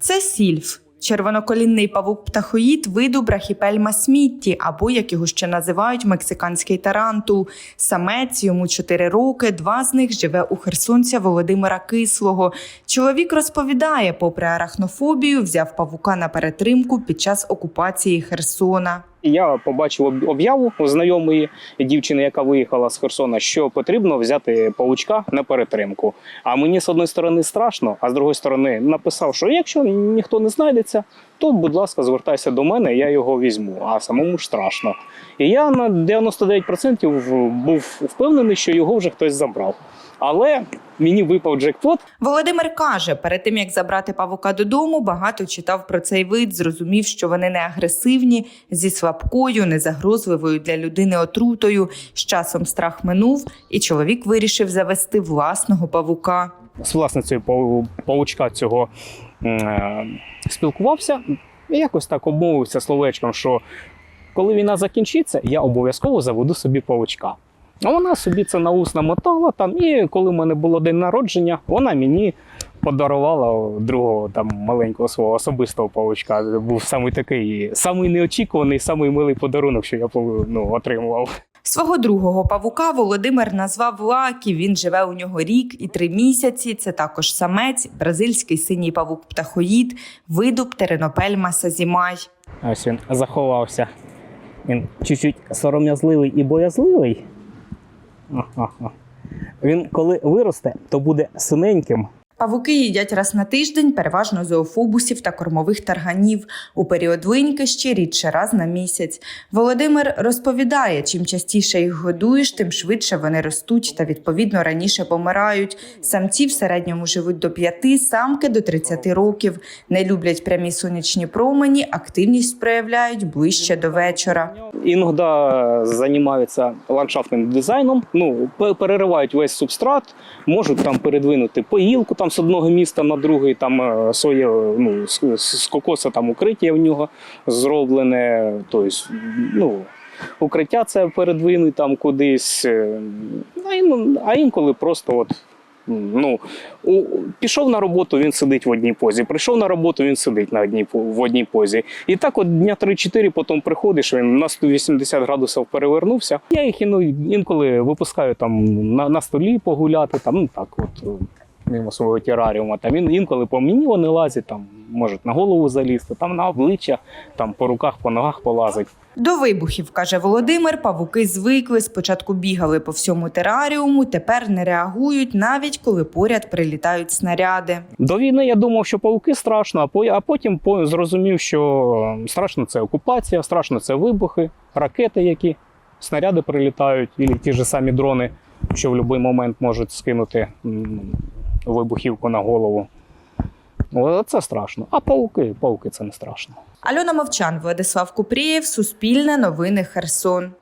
Це сільф. Червоноколінний павук птахоїд виду брахіпельма смітті, або як його ще називають мексиканський тарантул. Самець йому 4 роки. Два з них живе у херсонця Володимира Кислого. Чоловік розповідає, попри арахнофобію, взяв павука на перетримку під час окупації Херсона. Я побачив об'яву знайомої дівчини, яка виїхала з Херсона, що потрібно взяти павучка на перетримку. А мені з одної сторони страшно, а з другої сторони написав, що якщо ніхто не знайдеться, то, будь ласка, звертайся до мене, я його візьму. А самому ж страшно. І я на 99% був впевнений, що його вже хтось забрав. Але мені випав джекпот, Володимир каже, перед тим як забрати павука додому, багато читав про цей вид, зрозумів, що вони не агресивні, зі слабкою, незагрозливою для людини отрутою. З часом страх минув, і чоловік вирішив завести власного павука. з власницею павучка цього е, спілкувався і якось так обмовився словечком, що коли війна закінчиться, я обов'язково заведу собі павучка. А вона собі це на ус намотала там, і коли в мене було день народження, вона мені подарувала другого там маленького свого особистого павучка. Це був самий такий, самий неочікуваний, самий милий подарунок, що я ну, отримував. Свого другого павука Володимир назвав Лакі. Він живе у нього рік і три місяці. Це також самець, бразильський синій павук птахоїд, виду птеринопельма сазімай. Ось він заховався. Він чуть-чуть сором'язливий і боязливий. Він коли виросте, то буде синеньким. Павуки їдять раз на тиждень, переважно зоофобусів та кормових тарганів. У період линьки ще рідше раз на місяць. Володимир розповідає, чим частіше їх годуєш, тим швидше вони ростуть та відповідно раніше помирають. Самці в середньому живуть до 5, самки до 30 років. Не люблять прямі сонячні промені, активність проявляють ближче до вечора. Іноді займаються ландшафтним дизайном, ну, переривають весь субстрат, можуть там передвинути поїлку там з одного міста на другий, там е, своє ну, з, кокоса там укриття в нього зроблене. Тобто, ну, укриття це передвинуть там кудись. е, А, інколи просто от. Ну, у, пішов на роботу, він сидить в одній позі. Прийшов на роботу, він сидить на одній в одній позі. І так, от дня 3-4 потім приходиш, він на 180 градусів перевернувся. Я їх іно- інколи випускаю там на, на столі погуляти, там ну так, от мимо свого тераріума. Там він інколи по мені вони лазять, там можуть на голову залізти, там на обличчя, там по руках, по ногах полазить. До вибухів, каже Володимир, павуки звикли. Спочатку бігали по всьому тераріуму, тепер не реагують, навіть коли поряд прилітають снаряди. До війни я думав, що пауки страшно, а по- а потім по- зрозумів, що страшно це окупація, страшно це вибухи, ракети, які снаряди прилітають, і ті ж самі дрони, що в будь-який момент можуть скинути вибухівку на голову. Це страшно. А пауки, пауки це не страшно. Альона Мовчан, Владислав Купрієв, Суспільне новини Херсон.